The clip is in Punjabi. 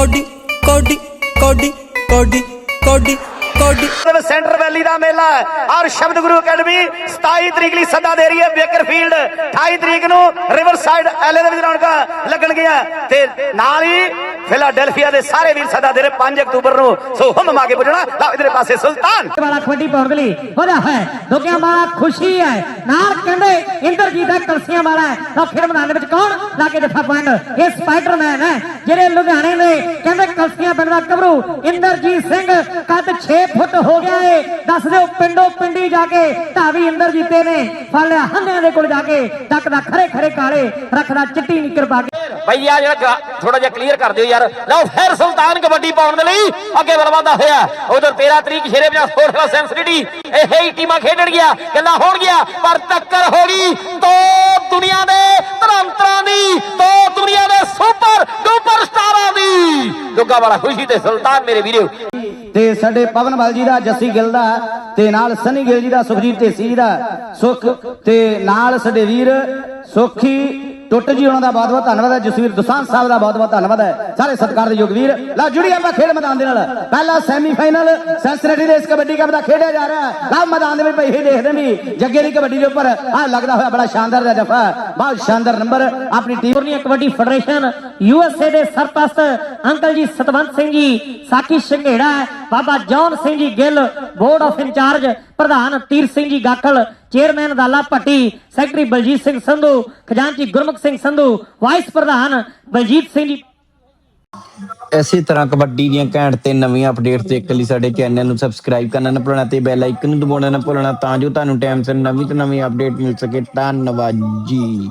ਕੋਡੀ ਕੋਡੀ ਕੋਡੀ ਕੋਡੀ ਕੋਡੀ ਕੋਡੀ। ਸੈਂਟਰ ਵੈਲੀ ਦਾ ਮੇਲਾ ਹੈ। ਔਰ ਸ਼ਬਦ ਗੁਰੂ ਅਕੈਡਮੀ 27 ਤਰੀਕ ਲਈ ਸੱਦਾ ਦੇ ਰਹੀ ਹੈ। ਬੇਕਰਫੀਲਡ 28 ਤਰੀਕ ਨੂੰ ਰਿਵਰਸਾਈਡ ਐਲੇ ਦੇ ਵਿੱਚ ਰੌਣਕਾਂ ਲੱਗਣਗੀਆਂ। ਤੇ ਨਾਲ ਹੀ ਫਿਲਾਡੈਲਫੀਆ ਦੇ ਸਾਰੇ ਵੀਰ ਸੱਦਾ ਦੇ 5 ਅਕਤੂਬਰ ਨੂੰ ਸੋ ਹਮ ਮਾਗੇ ਪੁੱਜਣਾ। ਲਓ ਇਧਰੇ ਪਾਸੇ ਸੁਲਤਾਨ। ਵਾਲਾ ਕਬੱਡੀ ਪਾਉਣ ਉਹਦਾ ਹੈ ਲੋਕਾਂ ਵਾਲਾ ਖੁਸ਼ੀ ਹੈ। ਨਾਲ ਕਹਿੰਦੇ ਇੰਦਰਜੀਤ ਦਾ ਕਲਸੀਆਂ ਵਾਲਾ ਹੈ। ਤਾਂ ਫਿਰ ਮੈਦਾਨ ਵਿੱਚ ਕੌਣ? ਲਾਗੇ ਜੱਫਾ ਪੁਆਇੰਟ ਇਹ ਸਪਾਈਡਰਮੈਨ ਹੈ, ਜਿਹੜੇ ਲੁਧਿਆਣੇ ਦੇ ਕਹਿੰਦੇ ਕਲਸੀਆਂ ਪਿੰਡ ਦਾ ਕਬਰੂ। ਇੰਦਰਜੀਤ ਸਿੰਘ ਕੱਦ 6 ਫੁੱਟ ਹੋ ਗਿਆ ਏ। ਦੱਸ ਦਿਓ ਪਿੰਡੋ ਪਿੰਡੀ ਜਾ ਕੇ ਢਾਵੀ ਇੰਦਰਜੀਤੇ ਨੇ ਫੜ ਲਿਆ। ਹੰਨਿਆਂ ਦੇ ਕੋਲ ਜਾ ਕੇ। ਡੱਕਦਾ ਖਰੇ ਖਰੇ ਕਾਲੇ। ਰੱਖਦਾ ਚਿੱਟੀ ਨਿੱਕਰ ਪਾ ਕੇ। ਬਈ ਆ ਜਿਹੜਾ ਥੋੜਾ ਜਿਹਾ ਕਲੀਅਰ ਕਰ ਦਿਓ ਯਾਰ। ਲਓ, ਫਿਰ ਸੁਲਤਾਨ ਕਬੱਡੀ ਪਾਉਣ ਦੇ ਲਈ ਅੱਗੇ ਬਲਵਾਦਾ ਹੋਇਆ। ਉਧਰ 13 ਤਰੀਕ ਸ਼ੇਰੇ ਪੰਜਾਬ ਸਪੋਰਟਸ ਸੈਂਸਿਟੀ ਇਹ ਹੀ ਟੀਮਾਂ ਖੇਡਣ ਗਿਆ, ਗੱਲਾਂ ਹੋਣ ਗਿਆ, ਪਰ ਟੱਕਰ ਹੋ ਗਈ ਤੋ ਦੁਨੀਆ ਦੇ ਧਰਮਤਰਾਂ ਦੀ ਤੋ ਦੁਨੀਆ ਦੇ ਸੁਪਰ ਡੂਪਰ ਸਟਾਰਾਂ ਦੀ। ਦੁੱਗਾ ਵਾਲਾ ਖੁਸ਼ੀ ਤੇ ਸੁਲਤਾਨ ਮੇਰੇ ਵੀਰੋ। ਤੇ ਸਾਡੇ ਪਵਨਵਾਲ ਜੀ ਦਾ, ਜੱਸੀ ਗਿੱਲ ਦਾ, ਤੇ ਨਾਲ ਸਨੀ ਗਿੱਲ ਜੀ ਦਾ, ਸੁਖਜੀਤ ਢੇਸੀ ਜੀ ਦਾ ਸੁਖ, ਤੇ ਨਾਲ ਸਾਡੇ ਵੀਰ ਸੁਖੀ ਟੁੱਟ ਜੀ ਉਹਨਾਂ ਦਾ ਬਹੁਤ ਬਹੁਤ ਧੰਨਵਾਦ ਹੈ, ਜਸਵੀਰ ਦੁਸਾਂਝ ਸਾਹਿਬ ਦਾ ਬਹੁਤ ਬਹੁਤ ਧੰਨਵਾਦ ਹੈ। ਸਾਰੇ ਸਤਿਕਾਰਯੋਗ ਵੀਰ। ਲਓ ਜੁੜੀ ਆਪਾਂ ਖੇਡ ਮੈਦਾਨ ਦੇ ਨਾਲ। ਪਹਿਲਾ ਸੈਮੀਫਾਈਨਲ ਸੈਂਸਰਟੀ ਦੇ ਕਬੱਡੀ ਕੱਪ ਦਾ ਖੇਡਿਆ ਜਾ ਰਿਹਾ ਹੈ। ਲਓ ਮੈਦਾਨ ਦੇ ਵਿੱਚ ਭਾਈ ਇਹ ਦੇਖਦੇ ਵੀ ਜੱਗੇ ਦੀ ਕਬੱਡੀ ਦੇ ਉੱਪਰ ਆ ਲੱਗਦਾ ਹੋਇਆ ਬੜਾ ਸ਼ਾਨਦਾਰ ਦਾ ਜਫਾ ਬਹੁਤ ਸ਼ਾਨਦਾਰ ਨੰਬਰ। ਆਪਣੀ ਟੀਮ ਦੁਨੀਆ ਕਬੱਡੀ ਫੈਡਰੇਸ਼ਨ ਯੂਐਸਏ ਦੇ ਸਰਪ੍ਰਸਤ uncle ji Satwant Singh ji Saki Sanghera Baba John Singh ji Gill board of incharge ਪ੍ਰਧਾਨ ਤੀਰ ਸਿੰਘ ਜੀ ਗਾਖਲ ਚੇਅਰਮੈਨ ਦਾਲਾ ਭੱਟੀ, ਸੈਕਟਰੀ ਬਲਜੀਤ ਸਿੰਘ ਸੰਧੂ, ਖਜ਼ਾਨਚੀ ਗੁਰਮੁਖ ਸਿੰਘ ਸੰਧੂ, ਵਾਈਸ ਪ੍ਰਧਾਨ ਬਲਜੀਤ ਸਿੰਘ ਜੀ। ਇਸੇ ਤਰ੍ਹਾਂ ਕਬੱਡੀ ਦੀਆਂ ਘੈਂਟ ਤੇ ਨਵੀਆਂ ਅਪਡੇਟਸ ਦੇਖਣ ਲਈ ਸਾਡੇ ਚੈਨਲ ਨੂੰ ਸਬਸਕ੍ਰਾਈਬ ਕਰਨਾ ਨਾ ਭੁੱਲਣਾ ਤੇ ਬੈਲ ਆਈਕਨ ਨੂੰ ਦਬਾਉਣਾ ਨਾ ਭੁੱਲਣਾ ਤਾਂ ਜੋ ਤੁਹਾਨੂੰ ਟਾਈਮ ਸਿਰ ਨਵੀਂ ਤੋਂ ਨਵੀਂ ਅਪਡੇਟ ਮਿਲ ਸਕੇ। ਧੰਨਵਾਦ ਜੀ।